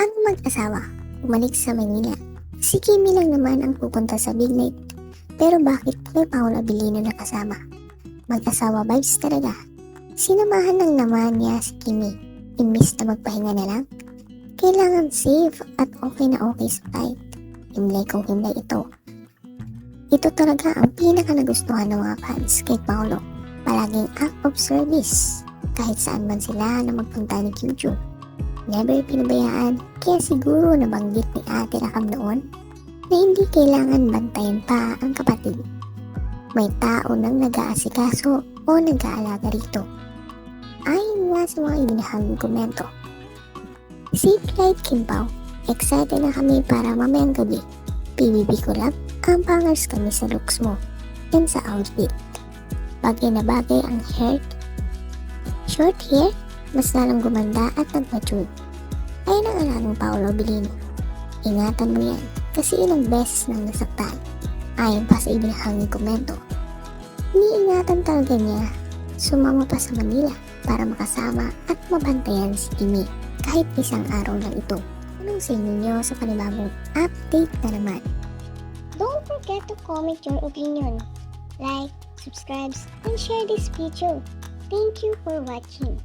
Ang mag-asawa, bumalik sa Manila. Si Kimi lang naman ang pupunta sa Big Night. Pero bakit may Paolo Abilino na kasama? Mag-asawa vibes talaga. Sinamahan lang naman niya si Kimi. Imbis na magpahinga na lang. Kailangan safe at okay na okay sa flight. Himlay kung himlay ito. Ito talaga ang pinaka nagustuhan ng mga fans kay Paolo. Palaging act of service. Kahit saan man sila na magpunta ni Joo. Never pinabayaan, kaya siguro nabanggit ni Ate Rakam noon na hindi kailangan bantayan pa ang kapatid. May tao nang nag-aasikaso o nag-aalaga rito. Ayon nga sa mga ibinahaging komento. Si Clyde Kimpaw, excited na kami para mamayang gabi. PBB collab, ang pangers kami sa looks mo and sa outfit. Bagay na bagay ang hair. Short hair, mas lalong gumanda at nag-mature. Ayun ang alagang Paolo Bilino. Ingatan mo yan kasi ilang beses nang nasaktan. Ayon pa sa ibinahaging komento. Iniingatan talaga niya. Sumama pa sa Manila para makasama at mabantayan si Kimi kahit isang araw lang ito. Anong sa inyo nyo sa panibagong update na naman? Don't forget to comment your opinion. Like, subscribe, and share this video. Thank you for watching.